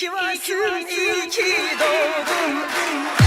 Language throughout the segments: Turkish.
ki varsın, iyi ki doğdun.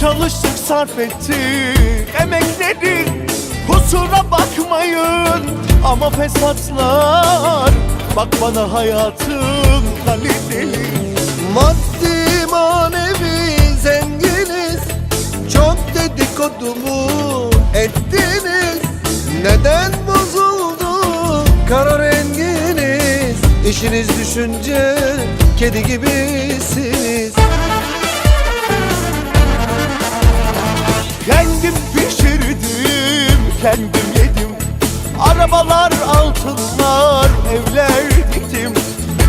Çalıştık sarf ettik. Emekleri Kusura bakmayın. Ama fesatlar. Bak bana hayatım kaliteli. Maddi manevi zenginiz. Çok dedikodumu ettiniz. Neden bozuldu? Kara renginiz. İşiniz düşünce kedi gibisiniz kendim yedim. Arabalar, altınlar, evler diktim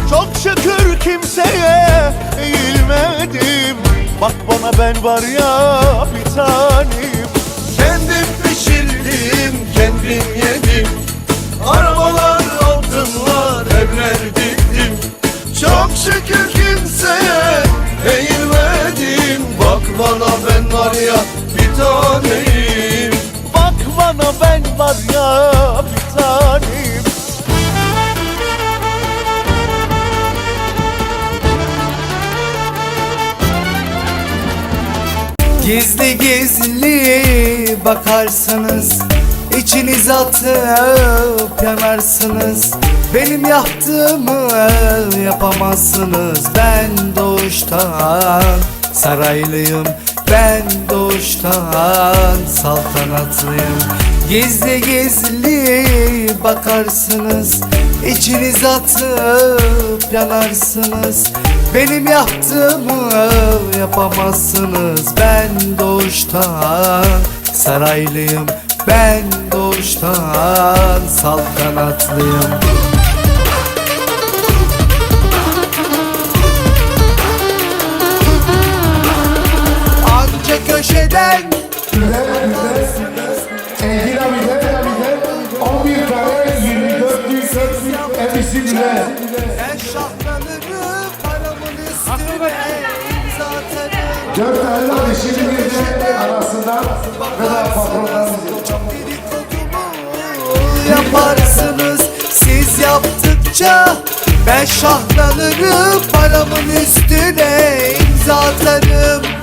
Çok şükür kimseye eğilmedim. Bak bana ben var ya bir tanem. Kendim pişirdim, kendim yedim. Arabalar, altınlar, evler diktim Çok şükür kimseye eğilmedim. Bak bana ben var ya bir taneyim Bana ben var ya bir tanem. Gizli gizli bakarsınız İçiniz atıp yanarsınız. Benim yaptığımı yapamazsınız. Ben doğuştan saraylıyım Ben doğuştan saltanatlıyım. Gizli gizli bakarsınız İçiniz atıp yanarsınız. Benim yaptığımı yapamazsınız. Ben doğuştan saraylıyım. Ben doğuştan saltanatlıyım 4 tane de dişini bir de arasından gıda patronlarımız yaparsınız Siz yaptıkça ben şahlanırım Paramın üstüne imza atarım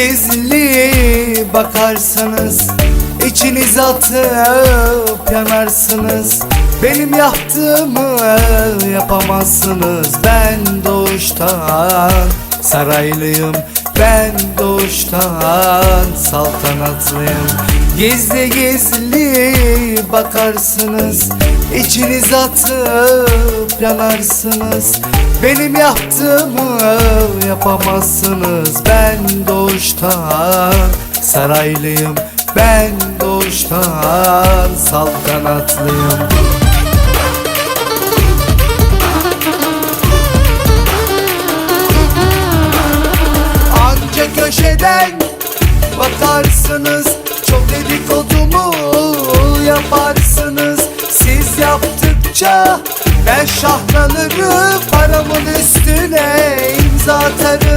Gizli bakarsanız içiniz atıp yanarsınız. Benim yaptığımı yapamazsınız. Ben doğuştan saraylıyım Ben doğuştan saltanatlıyım. Gizli gizli bakarsınız içiniz atıp yanarsınız Benim yaptığımı yapamazsınız. Ben doğuştan saraylıyım. Ben doğuştan saltanatlıyım Anca köşeden bakarsınız. Çok dedikodumu yaparsınız. Siz yaptıkça ben şahlanırım Paramın üstüne imza atarım